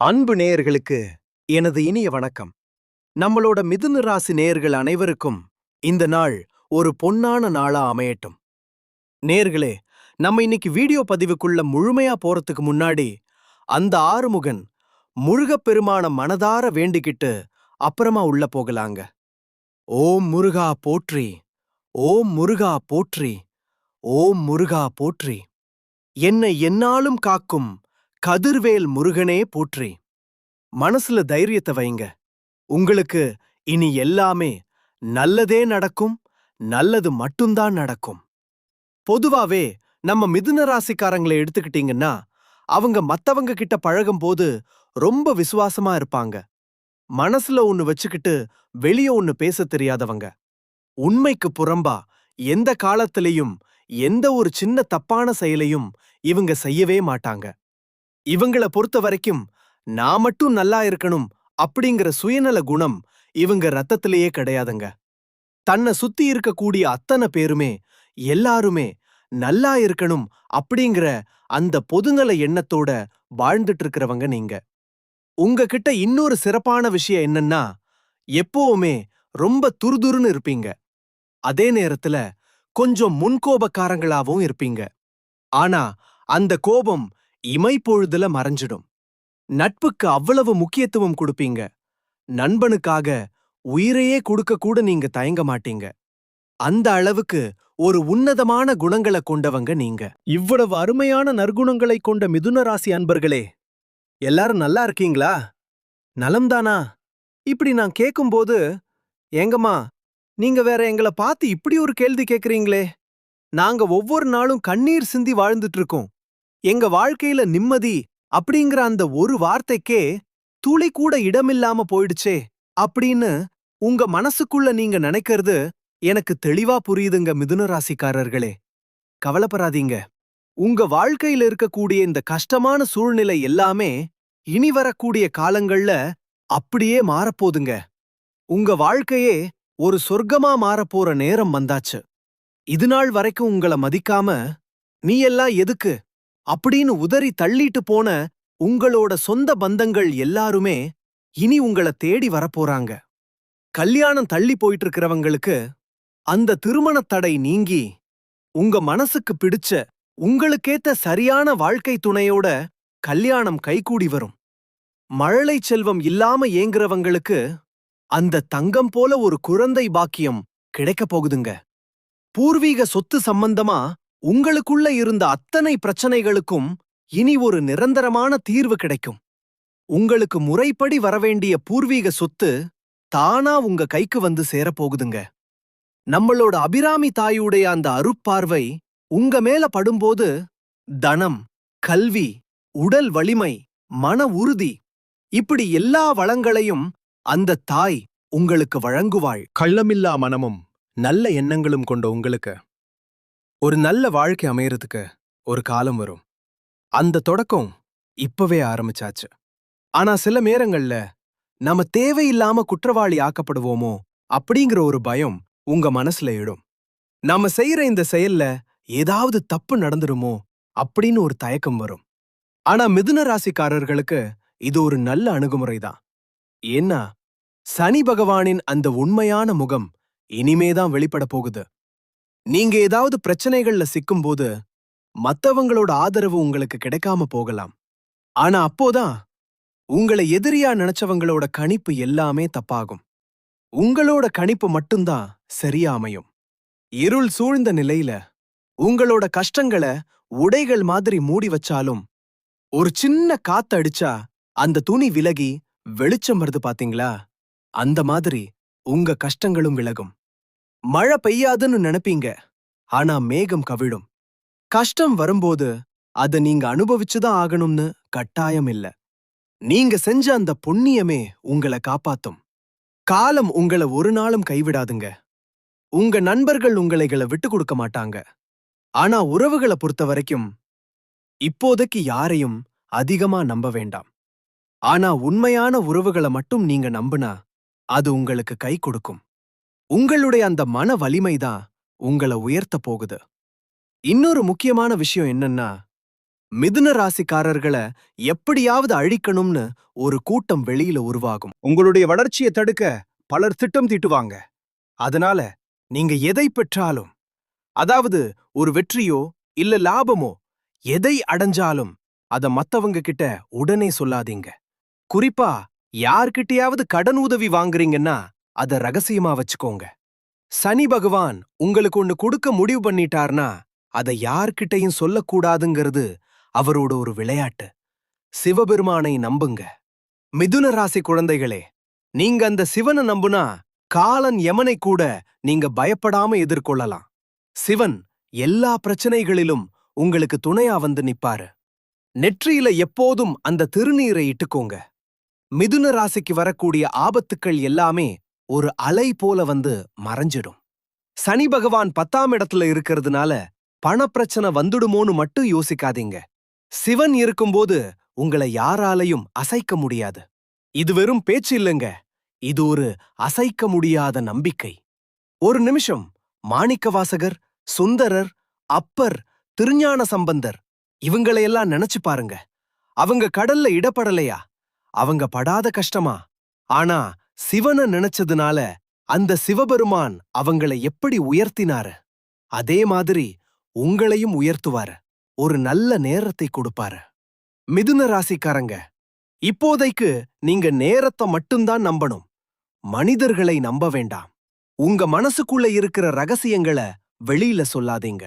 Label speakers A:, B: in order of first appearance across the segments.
A: அன்பு நேயர்களுக்கு எனது இனிய வணக்கம். நம்மளோட மிதுன ராசி நேயர்கள் அனைவருக்கும் இந்த நாள் ஒரு பொன்னான நாளா அமையட்டும். நேர்களே நம்ம இன்னைக்கு வீடியோ பதிவுக்குள்ள முழுமையா போறதுக்கு முன்னாடி அந்த ஆறுமுகன் முருகப்பெருமான மனதார வேண்டிக்கிட்டு அப்புறமா உள்ள போகலாங்க. ஓம் முருகா போற்றி ஓம் முருகா போற்றி ஓம் முருகா போற்றி. என்னை என்னாலும் காக்கும் கதிர்வேல் முருகனே போற்றி. மனசுல தைரியத்தை வைங்க. உங்களுக்கு இனி எல்லாமே நல்லதே நடக்கும் நல்லது மட்டும்தான் நடக்கும். பொதுவாவே நம்ம மிதுன ராசிக்காரங்களை எடுத்துக்கிட்டீங்கன்னா அவங்க மத்தவங்க கிட்ட பழகும்போது ரொம்ப விசுவாசமா இருப்பாங்க. மனசுல ஒன்னு வச்சுக்கிட்டு வெளிய ஒன்னு பேச தெரியாதவங்க. உண்மைக்கு புறம்பா எந்த காலத்திலையும் எந்த ஒரு சின்ன தப்பான செயலையும் இவங்க செய்யவே மாட்டாங்க. இவங்கள பொறுத்த வரைக்கும் நான் மட்டும் நல்லா இருக்கணும் அப்படிங்கிற சுயநல குணம் இவங்க ரத்தத்திலேயே கிடையாதுங்க. தன்னை சுத்தி இருக்கக்கூடிய அத்தனை பேருமே எல்லாருமே நல்லா இருக்கணும் அப்படிங்கிற அந்த பொதுநல எண்ணத்தோட வாழ்ந்துட்டு இருக்கிறவங்க நீங்க. உங்ககிட்ட இன்னொரு சிறப்பான விஷயம் என்னன்னா எப்பவுமே ரொம்ப துருதுருன்னு இருப்பீங்க. அதே நேரத்துல கொஞ்சம் முன்கோபக்காரங்களாவும் இருப்பீங்க. ஆனா அந்த கோபம் இமைப்பொழுதுல மறைஞ்சிடும். நட்புக்கு அவ்வளவு முக்கியத்துவம் கொடுப்பீங்க. நண்பனுக்காக உயிரையே கொடுக்க கூட நீங்க தயங்க மாட்டீங்க. அந்த அளவுக்கு ஒரு உன்னதமான குணங்களை கொண்டவங்க நீங்க. இவ்வளவு அருமையான நற்குணங்களை கொண்ட மிதுன ராசி அன்பர்களே எல்லாரும் நல்லா இருக்கீங்களா? நலம்தானா? இப்படி நான் கேட்கும்போது ஏங்கம்மா நீங்க வேற எங்கள பார்த்து இப்படி ஒரு கேள்வி கேக்குறீங்களே. நாங்க ஒவ்வொரு நாளும் கண்ணீர் சிந்தி வாழ்ந்துட்டு இருக்கோம். எங்க வாழ்க்கையில நிம்மதி அப்படிங்கிற அந்த ஒரு வார்த்தைக்கே துளி கூட இடமில்லாம போயிடுச்சே அப்படின்னு உங்க மனசுக்குள்ள நீங்க நினைக்கிறது எனக்கு தெளிவா புரியுதுங்க மிதுன ராசிக்காரர்களே. கவலைப்படாதீங்க. உங்க வாழ்க்கையில இருக்கக்கூடிய இந்த கஷ்டமான சூழ்நிலை எல்லாமே இனி வரக்கூடிய காலங்கள்ல அப்படியே மாறப்போதுங்க உங்க வாழ்க்கையே ஒரு சொர்க்கமா மாறப்போற நேரம் வந்தாச்சு. இதுநாள் வரைக்கும் உங்கள மதிக்காம நீ எல்லாம் எதுக்கு அப்படின்னு உதறி தள்ளிட்டு போன உங்களோட சொந்த பந்தங்கள் எல்லாருமே இனி உங்கள தேடி வரப்போறாங்க. கல்யாணம் தள்ளி போயிட்டு இருக்கிறவங்களுக்கு அந்த திருமணத் தடை நீங்கி உங்க மனசுக்கு பிடிச்ச உங்களுக்கேத்த சரியான வாழ்க்கை துணையோட கல்யாணம் கைகூடி வரும். மழலை செல்வம் இல்லாம ஏங்குறவங்களுக்கு அந்த தங்கம் போல ஒரு குழந்தை பாக்கியம் கிடைக்கப் போகுதுங்க. பூர்வீக சொத்து சம்பந்தமா உங்களுக்குள்ள இருந்த அத்தனை பிரச்சனைகளுக்கும் இனி ஒரு நிரந்தரமான தீர்வு கிடைக்கும். உங்களுக்கு முறைப்படி வரவேண்டிய பூர்வீக சொத்து தானா உங்க கைக்கு வந்து சேரப்போகுதுங்க. நம்மளோட அபிராமி தாயுடைய அந்த அருட்பார்வை உங்க மேல படும்போது தனம் கல்வி உடல் வலிமை மன உறுதி இப்படி எல்லா வளங்களையும் அந்த தாய் உங்களுக்கு வழங்குவாள். கள்ளமில்லா மனமும் நல்ல எண்ணங்களும் கொண்ட உங்களுக்கு. ஒரு நல்ல வாழ்க்கை அமையறதுக்கு ஒரு காலம் வரும். அந்த தொடக்கம் இப்பவே ஆரம்பிச்சாச்சு. ஆனா சில நேரங்கள்ல நாம தேவையில்லாம குற்றவாளி ஆக்கப்படுவோமோ அப்படிங்கிற ஒரு பயம் உங்க மனசுல இடும் நாம செய்யற இந்த செயல்ல ஏதாவது தப்பு நடந்துருமோ அப்படின்னு ஒரு தயக்கம் வரும். ஆனா மிதுன ராசிக்காரர்களுக்கு இது ஒரு நல்ல அணுகுமுறைதான். ஏன்னா சனி பகவானின் அந்த உண்மையான முகம் இனிமேதான் வெளிப்பட போகுது. நீங்க ஏதாவது பிரச்சனைகள்ல சிக்கும்போது மத்தவங்களோட ஆதரவு உங்களுக்கு கிடைக்காம போகலாம். ஆனா அப்போதான் உங்களை எதிரியா நினைச்சவங்களோட கணிப்பு எல்லாமே தப்பாகும். உங்களோட கணிப்பு மட்டும்தான் சரியா அமையும். இருள் சூழ்ந்த நிலையில உங்களோட கஷ்டங்களை உடைகள் மாதிரி மூடி வச்சாலும் ஒரு சின்ன காத்து அடிச்சா அந்த துணி விலகி வெளிச்சம் வருது பாத்தீங்களா? அந்த மாதிரி உங்க கஷ்டங்களும் விலகும். மழை பெய்யாதுன்னு நினைப்பீங்க. ஆனா மேகம் கவிழும். கஷ்டம் வரும்போது அத நீங்க அனுபவிச்சுதான் ஆகணும்னு கட்டாயம் இல்ல. நீங்க செஞ்ச அந்த புண்ணியமே உங்களை காப்பாத்தும். காலம் உங்களை ஒரு நாளும் கைவிடாதுங்க. உங்க நண்பர்கள் உங்களைகளை விட்டு கொடுக்க மாட்டாங்க. ஆனா உறவுகளை பொறுத்த வரைக்கும் இப்போதைக்கு யாரையும் அதிகமா நம்ப வேண்டாம். ஆனா உண்மையான உறவுகளை மட்டும் நீங்க நம்புனா அது உங்களுக்கு கை கொடுக்கும். உங்களுடைய அந்த மன வலிமைதான் உங்களை உயர்த்த போகுது. இன்னொரு முக்கியமான விஷயம் என்னன்னா மிதுன ராசிக்காரர்களை எப்படியாவது அழிக்கணும்னு ஒரு கூட்டம் வெளியில உருவாகும். உங்களுடைய வளர்ச்சியை தடுக்க பலர் திட்டம் தீட்டுவாங்க. அதனால நீங்க எதை பெற்றாலும் அதாவது ஒரு வெற்றியோ இல்ல லாபமோ எதை அடைஞ்சாலும் அத மத்தவங்க கிட்ட உடனே சொல்லாதீங்க. குறிப்பா யார்கிட்டயாவது கடன் உதவி வாங்குறீங்கன்னா அத ரகசியமா வச்சுக்கோங்க. சனி பகவான் உங்களுக்கு ஒன்னு கொடுக்க முடிவு பண்ணிட்டார்னா அதை யார்கிட்டயும் சொல்லக்கூடாதுங்கிறது அவரோட ஒரு விளையாட்டு. சிவபெருமானை நம்புங்க. மிதுன ராசி குழந்தைகளே நீங்க அந்த சிவனை நம்புனா காலன் யமனை கூட நீங்க பயப்படாம எதிர்கொள்ளலாம். சிவன் எல்லா பிரச்சனைகளிலும் உங்களுக்கு துணையா வந்து நிப்பாரு. நெற்றியில எப்போதும் அந்த திருநீரை இட்டுக்கோங்க. மிதுன ராசிக்கு வரக்கூடிய ஆபத்துக்கள் எல்லாமே ஒரு அலை போல வந்து மறைஞ்சிடும். சனி பகவான் பத்தாம் இடத்துல இருக்கிறதுனால பணப்பிரச்சனை வந்துடுமோன்னு மட்டும் யோசிக்காதீங்க. சிவன் இருக்கும்போது உங்களை யாராலையும் அசைக்க முடியாது. இது வெறும் பேச்சு இல்லைங்க. இது ஒரு அசைக்க முடியாத நம்பிக்கை. ஒரு நிமிஷம் மாணிக்கவாசகர் சுந்தரர் அப்பர் திருஞான சம்பந்தர் இவங்களையெல்லாம் நினைச்சு பாருங்க. அவங்க கடல்ல இடப்படலையா? அவங்க படாத கஷ்டமா? ஆனா சிவனை நினைச்சதுனால அந்த சிவபெருமான் அவங்கள எப்படி உயர்த்தினாரு? அதே மாதிரி உங்களையும் உயர்த்துவாரு. ஒரு நல்ல நேரத்தை கொடுப்பாரு. மிதுன ராசிக்காரங்க இப்போதைக்கு நீங்க நேரத்தை மட்டும்தான் நம்பணும். மனிதர்களை நம்ப வேண்டாம். உங்க மனசுக்குள்ள இருக்கிற ரகசியங்களை வெளியில சொல்லாதீங்க.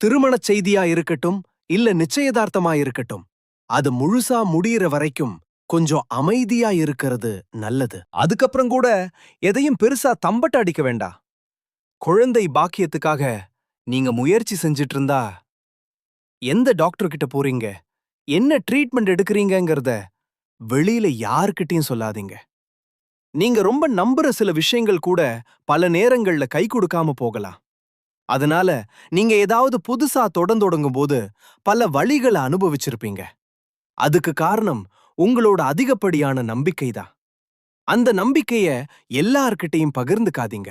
A: திருமணச் செய்தியா இருக்கட்டும் இல்ல நிச்சயதார்த்தமா இருக்கட்டும் அது முழுசா முடியிற வரைக்கும் கொஞ்சம் அமைதியா இருக்கிறது நல்லது. அதுக்கப்புறம் கூட எதையும் பெருசா தம்பட்ட அடிக்க வேண்டாம் குழந்தை பாக்கியத்துக்காக நீங்க முயற்சி செஞ்சிட்டு இருந்தா எந்த டாக்டர் கிட்ட போறீங்க? என்ன ட்ரீட்மெண்ட் எடுக்கறீங்கங்கறத வெளியில யார்கிட்டயும் சொல்லாதீங்க. நீங்க ரொம்ப நம்புற சில விஷயங்கள் கூட பல நேரங்கள்ல கை கொடுக்காம போகலாம். அதனால நீங்க ஏதாவது புதுசா தொடர்ந்தொடங்கும் போது பல வழிகளை அனுபவிச்சிருப்பீங்க. அதுக்கு காரணம் உங்களோட அதிகப்படியான நம்பிக்கைதான். அந்த நம்பிக்கைய எல்லார்கிட்டயும் பகிர்ந்துக்காதீங்க.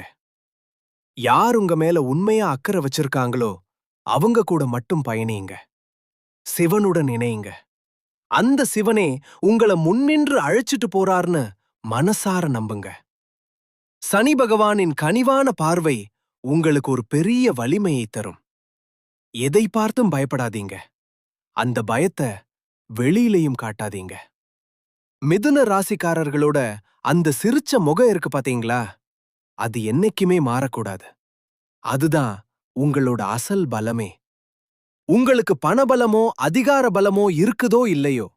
A: யார் உங்க மேல உண்மையா அக்கறை வச்சிருக்காங்களோ அவங்க கூட மட்டும் பயணியுங்க சிவனுடன் இணையுங்க அந்த சிவனே உங்கள முன்னின்று அழைச்சிட்டு போறார்னு மனசார நம்புங்க. சனி பகவானின் கனிவான பார்வை உங்களுக்கு ஒரு பெரிய வலிமையை தரும். எதை பார்த்தும் பயப்படாதீங்க. அந்த பயத்தை வெளியிலையும் காட்டாதீங்க. மிதுன ராசிக்காரர்களோட அந்த சிரிச்ச முகம் இருக்கு பாத்தீங்களா? அது என்னைக்குமே மாறக்கூடாது. அதுதான் உங்களோட அசல் பலமே. உங்களுக்கு பணபலமோ அதிகார பலமோ இருக்குதோ இல்லையோ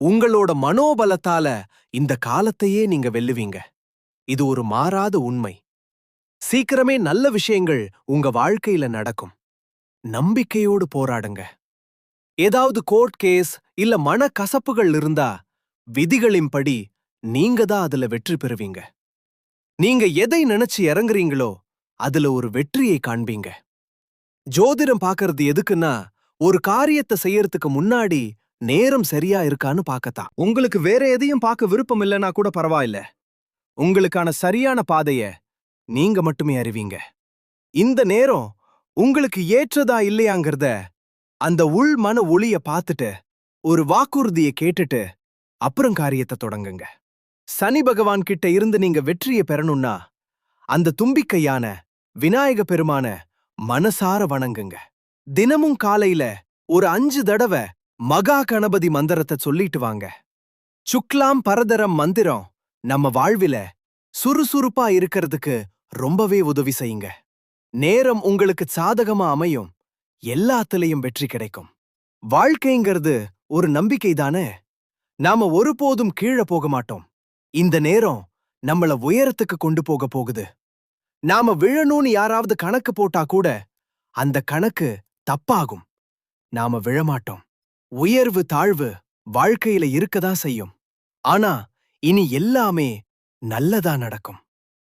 A: உங்களோட மனோபலத்தால இந்த காலத்தையே நீங்க வெல்லுவீங்க. இது ஒரு மாறாத உண்மை. சீக்கிரமே நல்ல விஷயங்கள் உங்க வாழ்க்கையில நடக்கும். நம்பிக்கையோடு போராடுங்க. ஏதாவது கோர்ட் கேஸ் இல்ல மன கசப்புகள் இருந்தா விதிகளின்படி நீங்க தான் அதுல வெற்றி பெறுவீங்க. நீங்க எதை நினைச்சு இறங்குறீங்களோ அதுல ஒரு வெற்றியை காண்பீங்க. ஜோதிடம் பாக்குறது எதுக்குன்னா ஒரு காரியத்தை செய்யறதுக்கு முன்னாடி நேரம் சரியா இருக்கான்னு பார்க்கத்தான். உங்களுக்கு வேற எதையும் பார்க்க விருப்பம் இல்லைன்னா கூட பரவாயில்ல. உங்களுக்கான சரியான பாதைய நீங்க மட்டுமே அறிவீங்க. இந்த நேரம் உங்களுக்கு ஏற்றதா இல்லையாங்கிறத அந்த உள் மன ஒளிய பார்த்துட்டு ஒரு வாக்குறுதியை கேட்டுட்டு அப்புறம் காரியத்தை தொடங்குங்க. சனி பகவான் கிட்ட இருந்து நீங்க வெற்றியை பெறணும்னா அந்த தும்பிக்கையான விநாயக பெருமான மனசார வணங்குங்க. தினமும் காலையில ஒரு அஞ்சு தடவை மகா கணபதி மந்திரத்தை சொல்லிட்டு வாங்க. சுக்லாம் பரதரம் மந்திரம் நம்ம வாழ்வில சுறுசுறுப்பா இருக்கிறதுக்கு ரொம்பவே உதவி செய்யுங்க. நேரம் உங்களுக்கு சாதகமா அமையும். எல்லாத்துலயும் வெற்றி கிடைக்கும். வாழ்க்கைங்கிறது ஒரு நம்பிக்கை தானே? நாம ஒருபோதும் கீழே போக மாட்டோம். இந்த நேரம் நம்மள உயரத்துக்கு கொண்டு போக போகுது. நாம விழணும்னு யாராவது கணக்கு போட்டா கூட அந்த கணக்கு தப்பாகும். நாம விழமாட்டோம். உயர்வு தாழ்வு வாழ்க்கையில இருக்கதான் செய்யும். ஆனா இனி எல்லாமே நல்லதா நடக்கும்.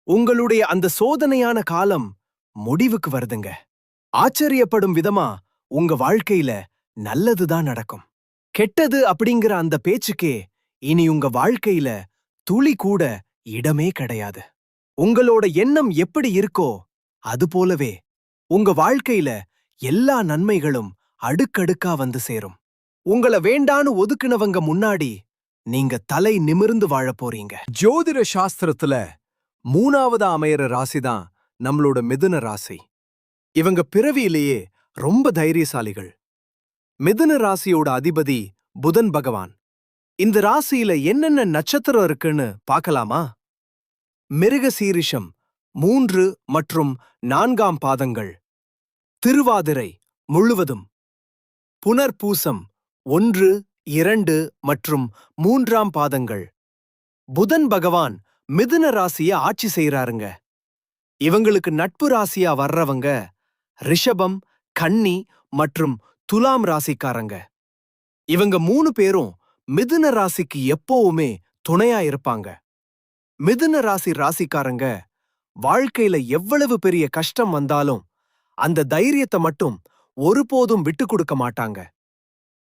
A: உங்களுடைய அந்த சோதனையான காலம் முடிவுக்கு வருதுங்க. ஆச்சரியப்படும் விதமா உங்க வாழ்க்கையில நல்லதுதான் நடக்கும். கெட்டது அப்படிங்கிற அந்த பேச்சுக்கே இனி உங்க வாழ்க்கையில துளி கூட இடமே கிடையாது. உங்களோட எண்ணம் எப்படி இருக்கோ அது போலவே உங்க வாழ்க்கையில எல்லா நன்மைகளும் அடுக்கடுக்கா வந்து சேரும். உங்கள வேண்டான்னு ஒதுக்குனவங்க முன்னாடி நீங்க தலை நிமிர்ந்து வாழப் போறீங்க. ஜோதிட சாஸ்திரத்துல மூணாவதா அமையற ராசி தான் நம்மளோட மிதுன ராசி. இவங்க பிறவியிலேயே ரொம்ப தைரியசாலிகள். மிதுன ராசியோட அதிபதி புதன் பகவான். இந்த ராசியில என்னென்ன நட்சத்திரம் இருக்குன்னு பார்க்கலாமா? மிருக சீரிஷம் மூன்று மற்றும் நான்காம் பாதங்கள். திருவாதிரை முழுவதும். புனர்பூசம் ஒன்று இரண்டு மற்றும் மூன்றாம் பாதங்கள். புதன் பகவான் மிதுன ராசிய ஆட்சி செய்றாருங்க. இவங்களுக்கு நட்பு ராசியா வர்றவங்க ரிஷபம் கன்னி மற்றும் துலாம் ராசிக்காரங்க. இவங்க மூணு பேரும் மிதுன ராசிக்கு எப்போவுமே துணையா இருப்பாங்க. மிதுன ராசி ராசிக்காரங்க வாழ்க்கையில எவ்வளவு பெரிய கஷ்டம் வந்தாலும் அந்த தைரியத்தை மட்டும் ஒருபோதும் விட்டு கொடுக்க மாட்டாங்க.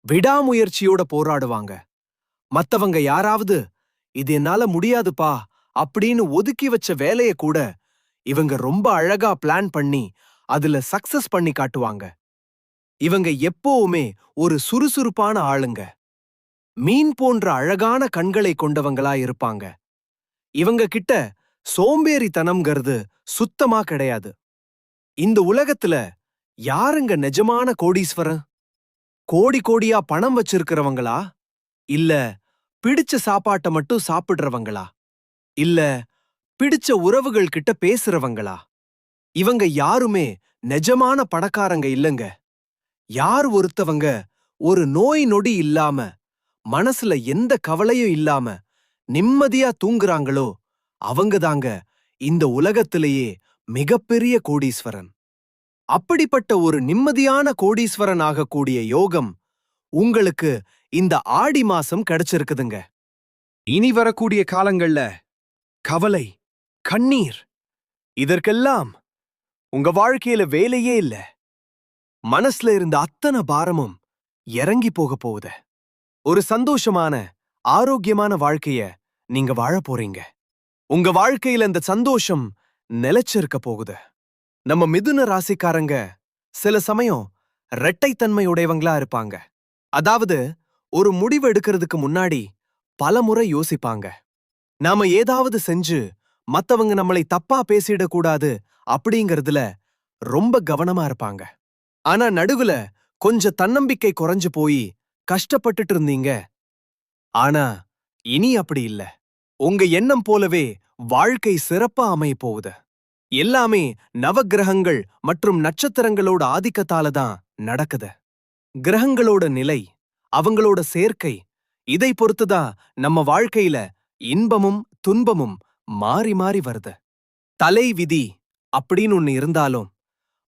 A: விடாமுயற்சியோட போராடுவாங்க. மத்தவங்க யாராவது இது என்னால முடியாதுப்பா அப்படின்னு ஒதுக்கி வச்ச வேலையை கூட இவங்க ரொம்ப அழகா பிளான் பண்ணி அதுல சக்சஸ் பண்ணி காட்டுவாங்க. இவங்க எப்போவுமே ஒரு சுறுசுறுப்பான ஆளுங்க. மீன் போன்ற அழகான கண்களை கொண்டவங்களா இருப்பாங்க. இவங்க கிட்ட சோம்பேறித்தனம்ங்கிறது சுத்தமா கிடையாது. இந்த உலகத்துல யாருங்க நிஜமான கோடீஸ்வரன்? கோடி கோடியா பணம் வச்சிருக்கிறவங்களா? இல்ல பிடிச்ச சாப்பாட்ட மட்டும் சாப்பிடுறவங்களா? இல்ல பிடிச்ச உறவுகள் கிட்ட பேசுறவங்களா? இவங்க யாருமே நிஜமான பணக்காரங்க இல்லங்க. யார் ஒருத்தவங்க ஒரு நோய் நொடி இல்லாம மனசுல எந்த கவலையும் இல்லாம நிம்மதியா தூங்குறாங்களோ அவங்கதாங்க இந்த உலகத்திலேயே மிகப்பெரிய கோடீஸ்வரன். அப்படிப்பட்ட ஒரு நிம்மதியான கோடீஸ்வரன் ஆகக்கூடிய யோகம் உங்களுக்கு இந்த ஆடி மாசம் கிடைச்சிருக்குதுங்க. இனி வரக்கூடிய காலங்கள்ல கவலை கண்ணீர் இதற்கெல்லாம் உங்க வாழ்க்கையில வேலையே இல்ல. மனசுல இருந்த அத்தனை பாரமும் இறங்கி போக போகுது. ஒரு சந்தோஷமான ஆரோக்கியமான வாழ்க்கைய நீங்க வாழ போறீங்க. உங்க வாழ்க்கையில இந்த சந்தோஷம் நிலைச்சிருக்க போகுது. நம்ம மிதுன ராசிக்காரங்க சில சமயம் இரட்டைத்தன்மையுடையவங்களா இருப்பாங்க. அதாவது ஒரு முடிவு எடுக்கிறதுக்கு முன்னாடி பல முறை யோசிப்பாங்க. நாம ஏதாவது செஞ்சு மத்தவங்க நம்மளை தப்பா பேசிடக்கூடாது அப்படிங்கறதுல ரொம்ப கவனமா இருப்பாங்க. ஆனா நடுவுல கொஞ்சம் தன்னம்பிக்கை குறைஞ்சு போய் கஷ்டப்பட்டுட்டு இருந்தீங்க. ஆனா இனி அப்படி இல்ல. உங்க எண்ணம் போலவே வாழ்க்கை சிறப்பா அமைய போகுது. எல்லாமே நவக்கிரகங்கள் மற்றும் நட்சத்திரங்களோட ஆதிக்கத்தால தான் நடக்குது. கிரகங்களோட நிலை அவங்களோட சேர்க்கை இதை பொறுத்துதான் நம்ம வாழ்க்கையில இன்பமும் துன்பமும் மாறி மாறி வருது. தலை விதி அப்படின்னு ஒன்னு இருந்தாலும்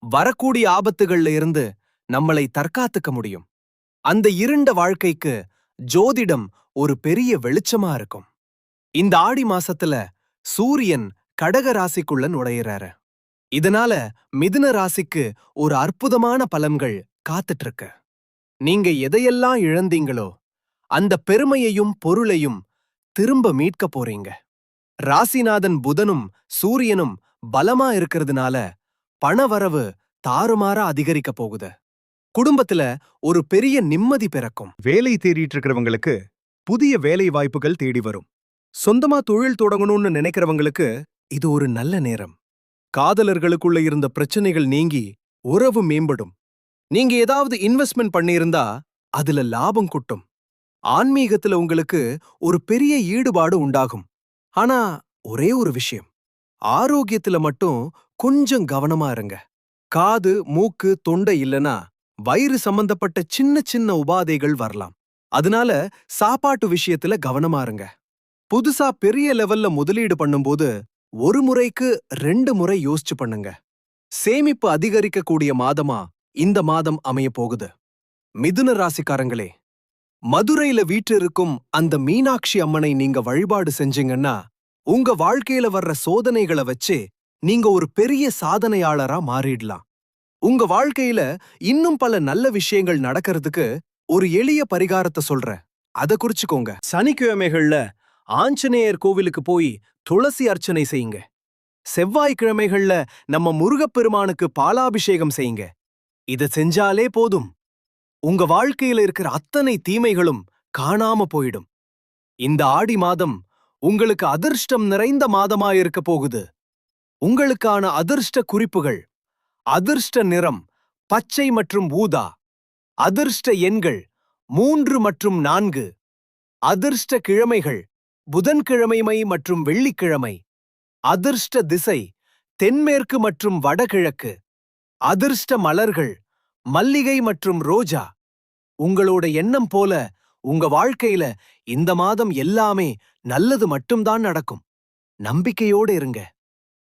A: வரக்கூடிய ஆபத்துகள்ல இருந்து நம்மளை தற்காத்துக்க முடியும். அந்த இருண்ட வாழ்க்கைக்கு ஜோதிடம் ஒரு பெரிய வெளிச்சமா இருக்கும். இந்த ஆடி மாசத்துல சூரியன் கடக ராசிக்குள்ள நுழையிறாரு. இதனால மிதுன ராசிக்கு ஒரு அற்புதமான பலன்கள் காத்துட்டு இருக்கு நீங்க எதையெல்லாம் இழந்தீங்களோ அந்த பெருமையையும் பொருளையும் திரும்ப மீட்க போறீங்க. ராசிநாதன் புதனும் சூரியனும் பலமா இருக்கிறதுனால பணவரவு தாறுமாறா அதிகரிக்க போகுது. குடும்பத்துல ஒரு பெரிய நிம்மதி பிறக்கும்.
B: வேலை தேடிட்டு இருக்கிறவங்களுக்கு புதிய வேலை வாய்ப்புகள் தேடி வரும்.
A: சொந்தமா தொழில் தொடங்கணும்னு நினைக்கிறவங்களுக்கு இது ஒரு நல்ல நேரம். காதலர்களுக்குள்ள இருந்த பிரச்சனைகள் நீங்கி உறவு மேம்படும். நீங்க ஏதாவது இன்வெஸ்ட்மெண்ட் பண்ணியிருந்தா அதுல லாபம் குட்டும். ஆன்மீகத்துல உங்களுக்கு ஒரு பெரிய ஈடுபாடு உண்டாகும். ஆனா ஒரே ஒரு விஷயம் ஆரோக்கியத்துல மட்டும் கொஞ்சம் கவனமா இருங்க. காது மூக்கு தொண்டை இல்லனா வயிறு சம்பந்தப்பட்ட சின்ன சின்ன உபாதைகள் வரலாம். அதனால சாப்பாட்டு விஷயத்துல கவனமா இருங்க. புதுசா பெரிய லெவல்ல முதலீடு பண்ணும்போது ஒரு முறைக்கு ரெண்டு முறை யோசிச்சு பண்ணுங்க. சேமிப்பு அதிகரிக்கக்கூடிய மாதமா இந்த மாதம் அமைய போகுது. மிதுன ராசிக்காரங்களே மதுரையில இருக்கும் அந்த மீனாட்சி அம்மனை நீங்க வழிபாடு செஞ்சீங்கன்னா உங்க வாழ்க்கையில வர்ற சோதனைகளை வச்சு நீங்க ஒரு பெரிய சாதனையாளரா மாறிடலாம். உங்க வாழ்க்கையில இன்னும் பல நல்ல விஷயங்கள் நடக்கிறதுக்கு ஒரு எளிய பரிகாரத்தை சொல்றேன். அத குறிச்சுக்கோங்க. சனிக்கிழமைகள்ல ஆஞ்சநேயர் கோவிலுக்கு போய் துளசி அர்ச்சனை செய்யுங்க. செவ்வாய்க்கிழமைகள்ல நம்ம முருகப்பெருமானுக்கு பாலாபிஷேகம் செய்யுங்க. இத செஞ்சாலே போதும். உங்க வாழ்க்கையில இருக்கிற அத்தனை தீமைகளும் காணாம போயிடும். இந்த ஆடி மாதம் உங்களுக்கு அதிர்ஷ்டம் நிறைந்த மாதமாயிருக்க போகுது. உங்களுக்கான அதிர்ஷ்ட குறிப்புகள். அதிர்ஷ்ட நிறம் பச்சை மற்றும் ஊதா. அதிர்ஷ்ட எண்கள் மூன்று மற்றும் நான்கு. அதிர்ஷ்ட கிழமைகள் புதன்கிழமை மற்றும் வெள்ளிக்கிழமை. அதிர்ஷ்ட திசை தென்மேற்கு மற்றும் வடகிழக்கு. அதிர்ஷ்ட மலர்கள் மல்லிகை மற்றும் ரோஜா. உங்களோட எண்ணம் போல உங்க வாழ்க்கையில இந்த மாதம் எல்லாமே நல்லது மட்டும்தான் நடக்கும். நம்பிக்கையோடு இருங்க.